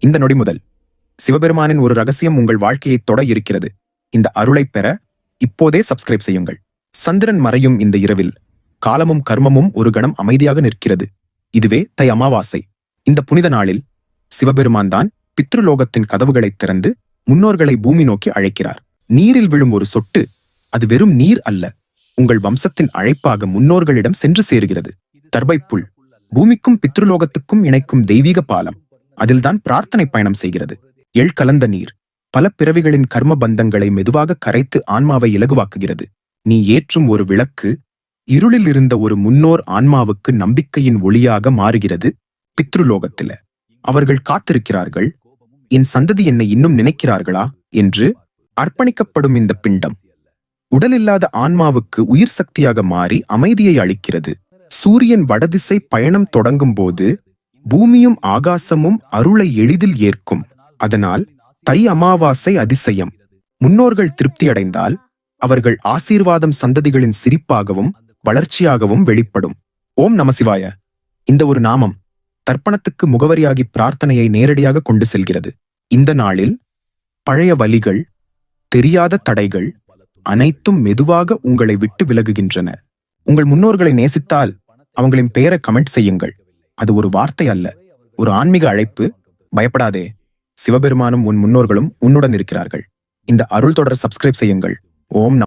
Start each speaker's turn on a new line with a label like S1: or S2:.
S1: இந்த நொடி முதல் சிவபெருமானின் ஒரு ரகசியம் உங்கள் வாழ்க்கையை தொட இருக்கிறது. இந்த அருளைப் பெற இப்போதே சப்ஸ்கிரைப் செய்யுங்கள். சந்திரன் மறையும் இந்த இரவில் காலமும் கர்மமும் ஒரு கணம் அமைதியாக நிற்கிறது. இதுவே தை அமாவாசை. இந்த புனித நாளில் சிவபெருமான் தான் பித்ருலோகத்தின் கதவுகளைத் திறந்து முன்னோர்களை பூமி நோக்கி அழைக்கிறார். நீரில் விழும் ஒரு சொட்டு அது வெறும் நீர் அல்ல உங்கள் வம்சத்தின் அழைப்பாக முன்னோர்களிடம் சென்று சேருகிறது. தர்பைப்புல் பூமிக்கும் பித்ருலோகத்துக்கும் இணைக்கும் தெய்வீக பாலம். அதில்தான் பிரார்த்தனை பயணம் செய்கிறது. எள் கலந்த நீர் பல பிறவிகளின் கர்ம பந்தங்களை மெதுவாக கரைத்து ஆன்மாவை இலகுவாக்குகிறது. நீ ஏற்றும் ஒரு விளக்கு இருளில் இருந்த ஒரு முன்னோர் ஆன்மாவுக்கு நம்பிக்கையின் ஒளியாக மாறுகிறது. பித்ருலோகத்தில அவர்கள் காத்திருக்கிறார்கள். என் சந்ததி என்னை இன்னும் நினைக்கிறார்களா? என்று அர்ப்பணிக்கப்படும் இந்த பிண்டம் உடலில்லாத ஆன்மாவுக்கு உயிர் சக்தியாக மாறி அமைதியை அளிக்கிறது. சூரியன் வடதிசை பயணம் தொடங்கும் போது பூமியும் ஆகாசமும் அருளை எளிதில் ஏற்கும். அதனால் தை அமாவாசை அதிசயம். முன்னோர்கள் திருப்தியடைந்தால் அவர்கள் ஆசீர்வாதம் சந்ததிகளின் சிரிப்பாகவும் வளர்ச்சியாகவும் வெளிப்படும். ஓம் நமசிவாய இந்த ஒரு நாமம் தர்ப்பணத்துக்கு முகவரியாகி பிரார்த்தனையை நேரடியாக கொண்டு செல்கிறது. இந்த நாளில் பழைய வலிகள் தெரியாத தடைகள் அனைத்தும் மெதுவாக உங்களை விட்டு விலகுகின்றன. உங்கள் முன்னோர்களை நேசித்தால் அவங்களின் பெயரை கமெண்ட் செய்யுங்கள். அது ஒரு வார்த்தை அல்ல ஒரு ஆன்மீக அழைப்பு. பயப்படாதே சிவபெருமானும் உன் முன்னோர்களும் உன்னுடன் இருக்கிறார்கள். இந்த அருள் தொடர் சப்ஸ்கிரைப் செய்யுங்கள். ஓம் நம்